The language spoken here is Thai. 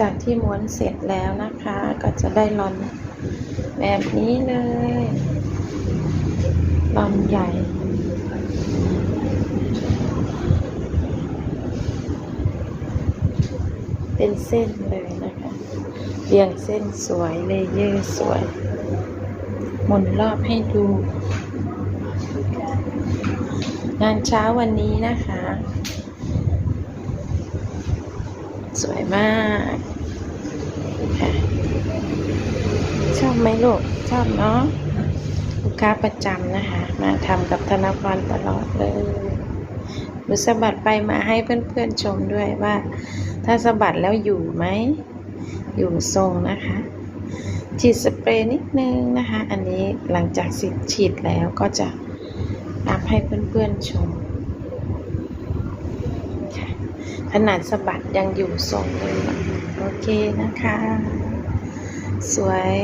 จากที่ม้วนเสร็จแล้วนะคะ ก็จะได้ลอนแบบนี้เลยลอนใหญ่เป็นเส้นเลยนะคะเรียงเส้นสวยเลเยอร์สวยหมุนรอบให้ดู งานเช้าวันนี้นะคะ สวยมากชอบไหมลูก ชอบเนาะลูกค้าประจำนะคะ มาทำกับธนพรตลอดเลยหนูสะบัดไปมาให้เพื่อนๆชมด้วยว่า ถ้าสะบัดแล้วอยู่ไหม อยู่ทรงนะคะฉีดสเปรย์นิดนึงนะคะ อันนี้หลังจากสิฉีดแล้วก็จะอัพให้เพื่อนๆชมค่ะ ขนาดสะบัดยังอยู่ทรงเลยโอเคนะคะ สวย